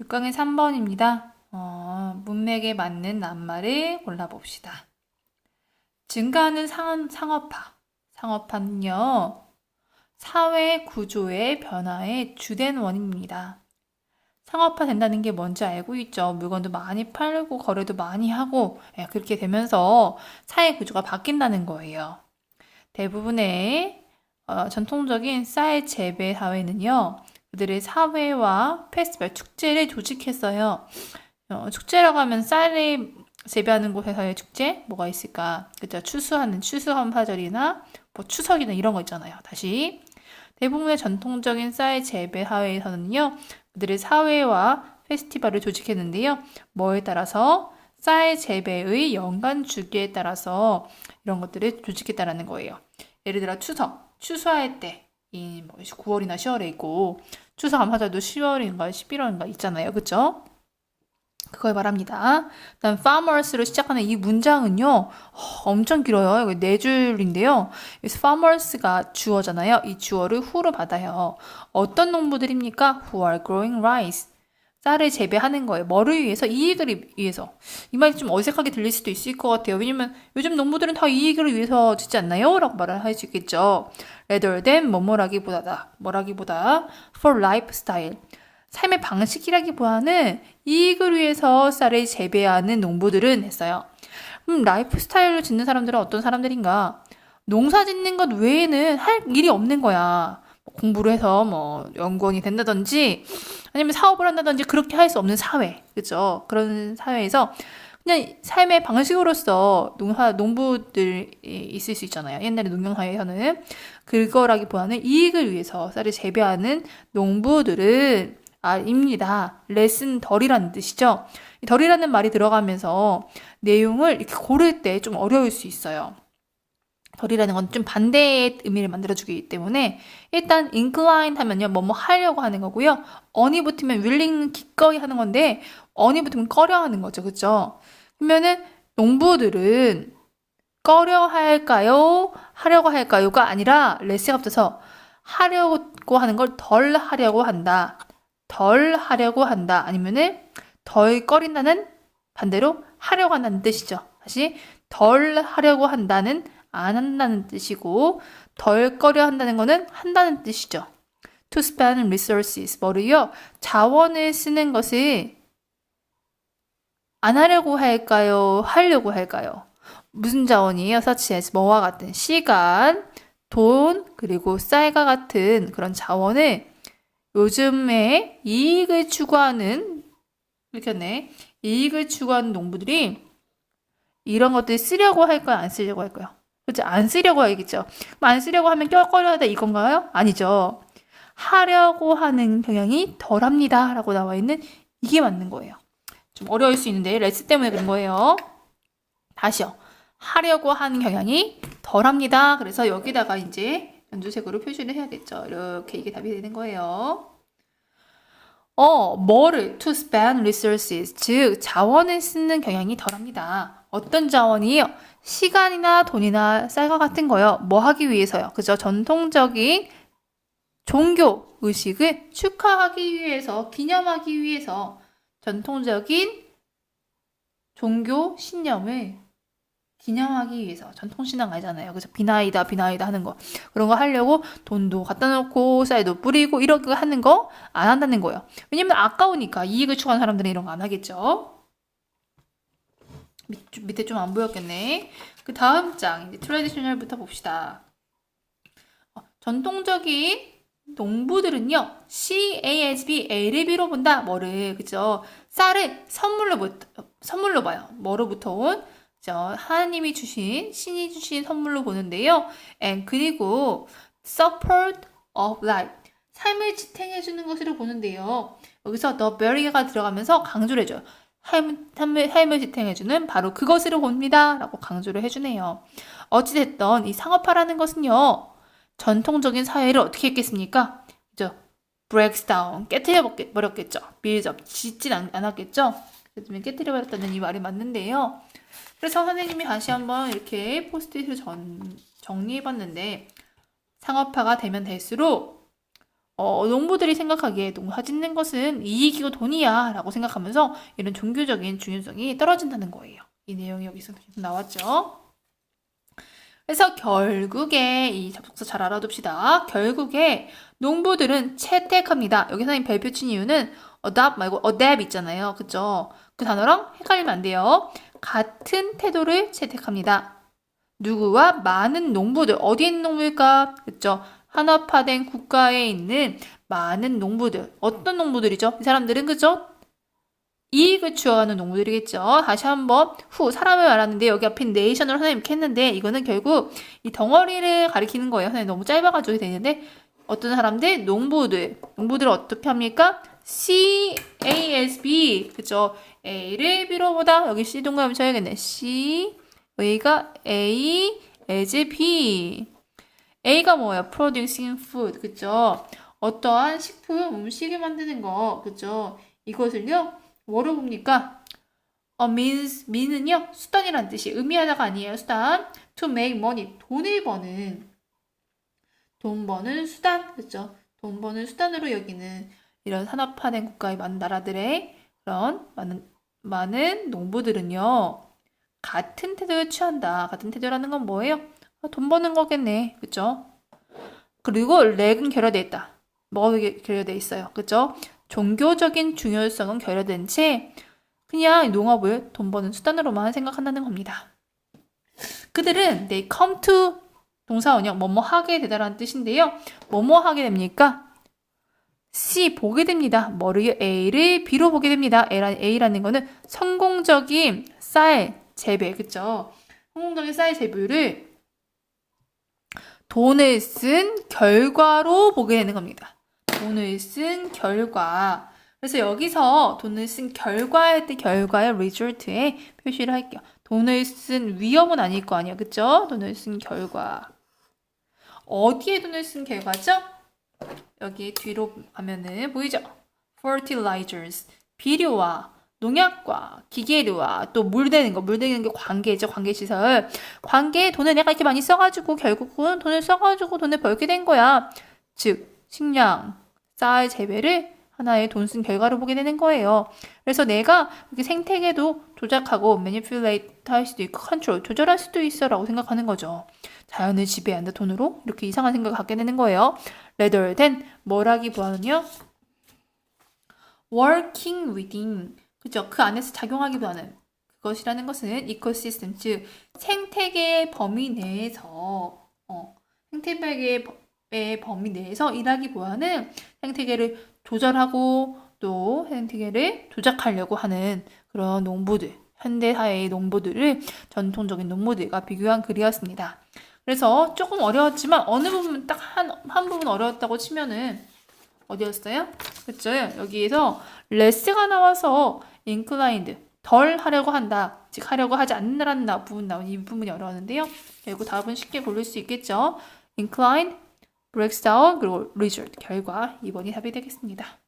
6강의 3번입니다. 어, 문맥에 맞는 낱말을 골라봅시다. 증가하는 상, 상업화. 상업화는요, 사회 구조의 변화의 주된 원인입니다. 상업화 된다는 게 뭔지 알고 있죠. 물건도 많이 팔고 거래도 많이 하고 예, 그렇게 되면서 사회 구조가 바뀐다는 거예요. 대부분의 어, 전통적인 쌀 재배 사회는요. 그들의 사회와 페스티벌 축제를 조직했어요. 어, 축제라고 하면 쌀을 재배하는 곳에서의 축제 뭐가 있을까? 그죠? 추수하는 추수감사절이나 뭐 추석이나 이런 거 있잖아요. 다시 대부분의 전통적인 쌀 재배 사회에서는요. 그들의 사회와 페스티벌을 조직했는데요. 뭐에 따라서 쌀 재배의 연간 주기에 따라서 이런 것들을 조직했다라는 거예요. 예를 들어 추석, 추수할 때, 이뭐 9월이나 10월에 있고 추석 감사절도 10월인가 11월인가 있잖아요. 그쵸? 그걸 말합니다. 다음 farmers로 시작하는 이 문장은요. 어, 엄청 길어요. 이거 네 줄인데요. 여기서 farmers가 주어잖아요. 이 주어를 who로 받아요. 어떤 농부들입니까? who are growing rice. 쌀을 재배하는 거예요. 뭐를 위해서? 이익을 위해서. 이 말이 좀 어색하게 들릴 수도 있을 것 같아요. 왜냐면 요즘 농부들은 다 이익을 위해서 짓지 않나요? 라고 말을 할 수 있겠죠. rather than 뭐뭐라기보다다. 뭐라기보다 for lifestyle. 삶의 방식이라기보다는 이익을 위해서 쌀을 재배하는 농부들은 했어요. 음, 라이프 스타일로 짓는 사람들은 어떤 사람들인가? 농사 짓는 것 외에는 할 일이 없는 거야. 뭐 공부를 해서 뭐 연구원이 된다든지 아니면 사업을 한다든지 그렇게 할 수 없는 사회. 그죠? 그런 사회에서 그냥 삶의 방식으로서 농사, 농부들이 있을 수 있잖아요. 옛날에 농경사회에서는. 그거라기보다는 이익을 위해서 쌀을 재배하는 농부들은 아, 입니다. 레슨 덜이라는 뜻이죠. 덜이라는 말이 들어가면서 내용을 이렇게 고를 때 좀 어려울 수 있어요. 덜이라는 건 좀 반대의 의미를 만들어주기 때문에 일단 incline 하면요 뭐뭐 하려고 하는 거고요. on이 붙으면 willing은 기꺼이 하는 건데 on이 붙으면 꺼려 하는 거죠. 그쵸? 그러면은 농부들은 꺼려 할까요? 하려고 할까요가 아니라 레스가 붙어서 하려고 하는 걸 덜 하려고 한다. 덜 하려고 한다. 아니면은 덜 꺼린다는 반대로 하려고 한다는 뜻이죠. 다시 덜 하려고 한다는 안 한다는 뜻이고 덜 꺼려 한다는 거는 한다는 뜻이죠. To spend resources 뭐를요? 자원을 쓰는 것을 안 하려고 할까요? 하려고 할까요? 무슨 자원이에요? as 뭐와 같은 시간, 돈, 그리고 쌀과 같은 그런 자원을 요즘에 이익을 추구하는 이렇게 네 이익을 추구하는 농부들이 이런 것들 쓰려고 할까요? 안 쓰려고 할까요? 그렇죠? 안 쓰려고 하겠죠. 안 쓰려고 하면 껴거려 하다 이건가요? 아니죠. 하려고 하는 경향이 덜합니다. 라고 나와 있는 이게 맞는 거예요. 좀 어려울 수 있는데 레스 때문에 그런 거예요. 다시요. 하려고 하는 경향이 덜합니다. 그래서 여기다가 이제 연두색으로 표시를 해야겠죠. 이렇게 이게 답이 되는 거예요. 어, 뭐를 to spend resources, 즉 자원을 쓰는 경향이 덜합니다. 어떤 자원이요? 시간이나 돈이나 쌀과 같은 거요. 뭐 하기 위해서요? 그죠? 전통적인 종교 의식을 축하하기 위해서, 기념하기 위해서 전통적인 종교 신념을 기념하기 위해서 전통신앙 알잖아요. 그래서 비나이다 비나이다 하는 거 그런 거 하려고 돈도 갖다 놓고 쌀도 뿌리고 이렇게 하는 거 안 한다는 거예요. 왜냐면 아까우니까 이익을 추구하는 사람들은 이런 거 안 하겠죠. 밑, 밑에 좀 안 보였겠네. 그 다음 장 이제 트레디셔널부터 봅시다. 어, 전통적인 농부들은요 C A S B A를 B로 본다. 뭐를 그죠? 쌀을 선물로 선물로 봐요. 뭐로부터 온 하나님이 주신 신이 주신 선물로 보는데요. And 그리고 support of life 삶을 지탱해 주는 것으로 보는데요. 여기서 the very가 들어가면서 강조를 해줘요. 삶을 지탱해주는 바로 그것으로 봅니다. 라고 강조를 해주네요. 어찌됐던 이 상업화라는 것은요, 전통적인 사회를 어떻게 했겠습니까? 그죠? breaks down, 깨뜨려 버렸겠죠. builds up, 짓진 않았겠죠? 그러면 깨뜨려 버렸다는 이 말이 맞는데요. 그래서 선생님이 다시 한번 이렇게 포스트잇을 전, 정리해봤는데 상업화가 되면 될수록 어, 농부들이 생각하기에 농사 짓는 것은 이익이고 돈이야 라고 생각하면서 이런 종교적인 중요성이 떨어진다는 거예요. 이 내용이 여기서 나왔죠. 그래서 결국에 이 접속사 잘 알아둡시다. 결국에 농부들은 채택합니다. 여기 선생님 별표 친 이유는 adopt 말고 adapt 있잖아요. 그죠? 그 단어랑 헷갈리면 안 돼요. 같은 태도를 채택합니다. 누구와 많은 농부들 어디에 있는 농부일까? 그죠? 한업화된 국가에 있는 많은 농부들 어떤 농부들이죠? 이 사람들은 그죠? 이익을 추구하는 농부들이겠죠. 다시 한번 후 사람을 말하는데 여기 앞에 네이션을 이렇게 했는데 이거는 결국 이 덩어리를 가리키는 거예요. 하나님 너무 짧아가지고 되는데 어떤 사람들 농부들 농부들을 어떻게 합니까? C A S B 그죠? A를 B로 보다 여기 C 동그라미 쳐야겠네. C A가 A as B A가 뭐예요? Producing food 그죠? 어떠한 식품 음식을 만드는 거 그죠? 이것을요 뭐로 봅니까? 어, means, mean은요, 수단이란 뜻이 의미하다가 아니에요, 수단. to make money, 돈을 버는, 돈 버는 수단, 그죠? 돈 버는 수단으로 여기는 이런 산업화된 국가의 많은 나라들의 그런 많은, 많은 농부들은요, 같은 태도를 취한다. 같은 태도라는 건 뭐예요? 아, 돈 버는 거겠네. 그죠? 그리고 렉은 결여돼 있다. 뭐가 결여돼 있어요? 그죠? 종교적인 중요성은 결여된 채 그냥 농업을 돈 버는 수단으로만 생각한다는 겁니다. 그들은 they come to 동사 원형 뭐뭐 하게 되다라는 뜻인데요. 뭐뭐 하게 됩니까? C 보게 됩니다. 뭐를 A를 B로 보게 됩니다. A라는, A라는 거는 성공적인 쌀 재배 그쵸? 성공적인 쌀 재배를 돈을 쓴 결과로 보게 되는 겁니다. 돈을 쓴 결과. 그래서 여기서 돈을 쓴 결과할 때 결과의 result에 표시를 할게요. 돈을 쓴 위험은 아닐 거 아니야. 그쵸? 돈을 쓴 결과. 어디에 돈을 쓴 결과죠? 여기 뒤로 가면은 보이죠? fertilizers. 비료와 농약과 기계류와 또 물대는 거, 물대는 게 관계죠, 관계시설. 관계에 돈을 내가 이렇게 많이 써가지고 결국은 돈을 써가지고 돈을 벌게 된 거야. 즉, 식량, 쌀 재배를 하나의 돈 쓴 결과로 보게 되는 거예요. 그래서 내가 이렇게 생태계도 조작하고 manipulate 할 수도 있고 컨트롤 조절할 수도 있어라고 생각하는 거죠. 자연을 지배한다 돈으로 이렇게 이상한 생각을 갖게 되는 거예요. rather than 뭐라기보다는요. working within 그죠? 그 안에서 작용하기보다는 그것이라는 것은 이코시스템 즉 생태계의 범위 내에서 어, 생태계의 의 범위 내에서 일하기보다는 생태계를 조절하고 또 생태계를 조작하려고 하는 그런 농부들, 현대 사회의 농부들을 전통적인 농부들과 비교한 글이었습니다. 그래서 조금 어려웠지만 어느 부분 딱 한 한 부분 어려웠다고 치면은 어디였어요? 그쵸? 여기에서 레스가 나와서 inclined 덜 하려고 한다. 즉 하려고 하지 않는다라는 부분 나온 이 부분이 어려웠는데요. 결국 답은 쉽게 고를 수 있겠죠. inclined breaks down 그리고 result 결과 2번이 답이 되겠습니다.